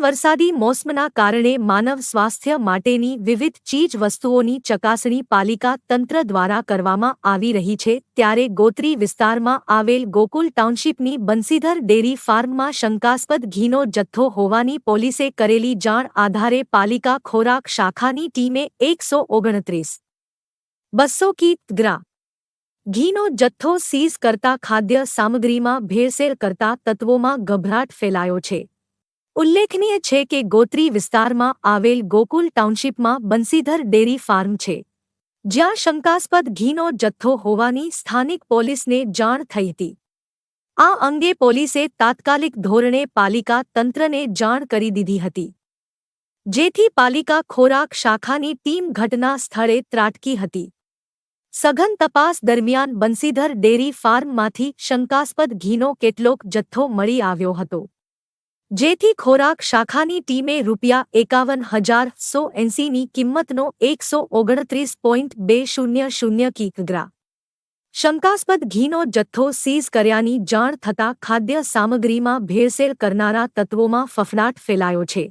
વરસાદી મોસમના કારણે માનવ સ્વાસ્થ્ય માટેની વિવિધ ચીજ વસ્તુઓની ચકાસણી પાલિકા તંત્ર દ્વારા કરવામાં આવી રહી છે, ત્યારે ગોત્રી વિસ્તારમાં આવેલ ગોકુલ ટાઉનશીપની બંસીધર ડેરી ફાર્મમાં શંકાસ્પદ ઘીનો જથ્થો હોવાની પોલીસે કરેલી જાણ આધારે પાલિકા ખોરાક શાખાની ટીમે એકસો ઓગણત્રીસ બસો કી ગ્રા ઘીનો જથ્થો સીઝ કરતા ખાદ્ય સામગ્રીમાં ભેળસેળ કરતા તત્વોમાં ગભરાટ ફેલાયો છે. ઉલ્લેખનીય છે કે ગોત્રી વિસ્તારમાં આવેલ ગોકુલ ટાઉનશીપમાં બંસીધર ડેરી ફાર્મ છે. જ્યાં શંકાસ્પદ ઘીનો જથ્થો હોવાની સ્થાનિક પોલીસને જાણ થઈ હતી. આ અંગે પોલીસે તાત્કાલિક ધોરણે પાલિકા તંત્રને જાણ કરી દીધી હતી. જેથી પાલિકા ખોરાક શાખાની ટીમ ઘટના સ્થળે ત્રાટકી હતી. સઘન તપાસ દરમિયાન બંસીધર ડેરી ફાર્મમાંથી શંકાસ્પદ ઘીનો કેટલોક જથ્થો મળી આવ્યો હતો. જેથી ખોરાક શાખાની ટીમે રૂપિયા એકાવન હજાર સો એંસીની કિંમતનો એકસો ઓગણત્રીસ પોઈન્ટ બે શૂન્ય શૂન્ય કિગ્રા શંકાસ્પદ ઘીનો જથ્થો સીઝ કર્યાની જાણ થતાં ખાદ્ય સામગ્રીમાં ભેળસેળ કરનારા તત્વોમાં ફફડાટ ફેલાયો છે.